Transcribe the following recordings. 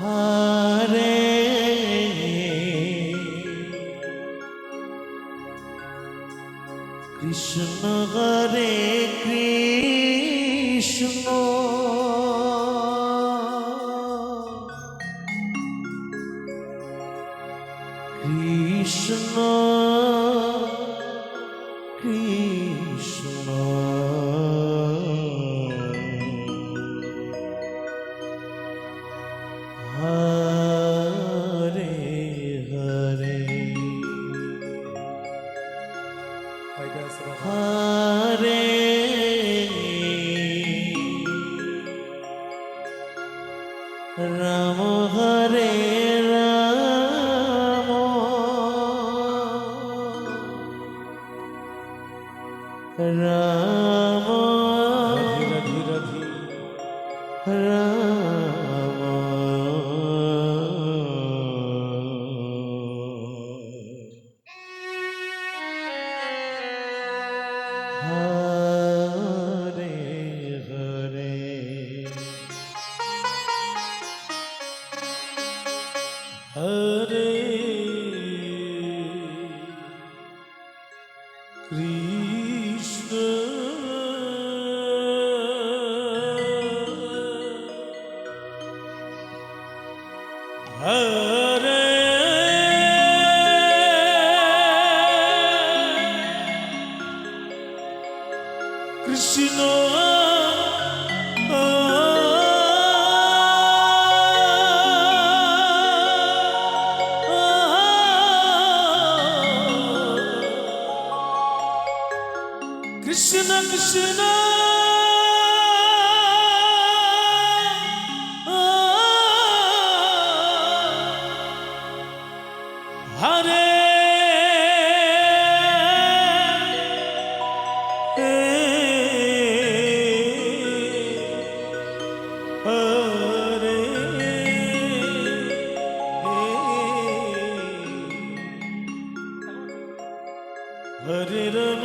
Hare. Krishna Hare Krishna Hare Ram Krishna Krishna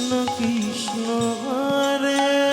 Krishna Krishna Hare.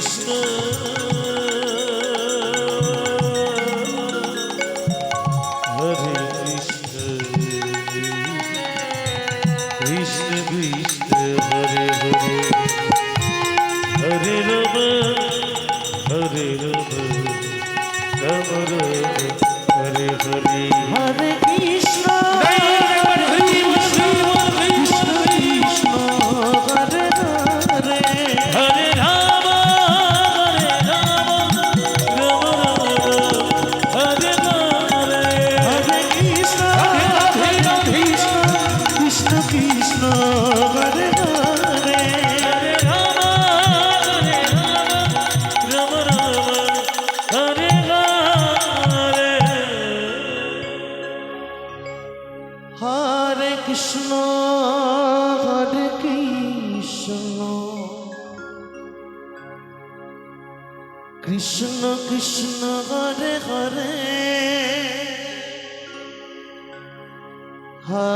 Hare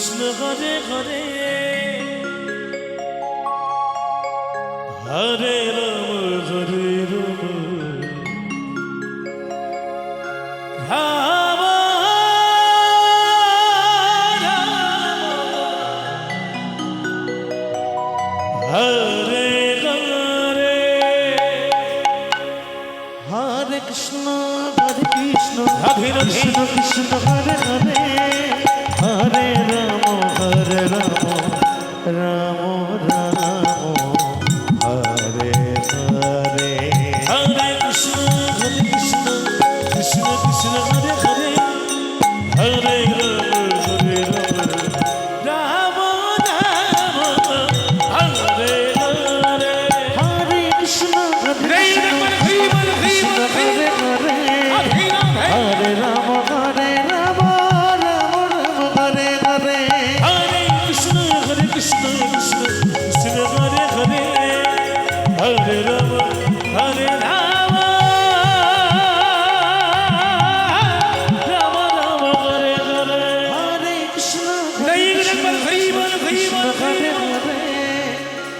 Krishna Hare Hare.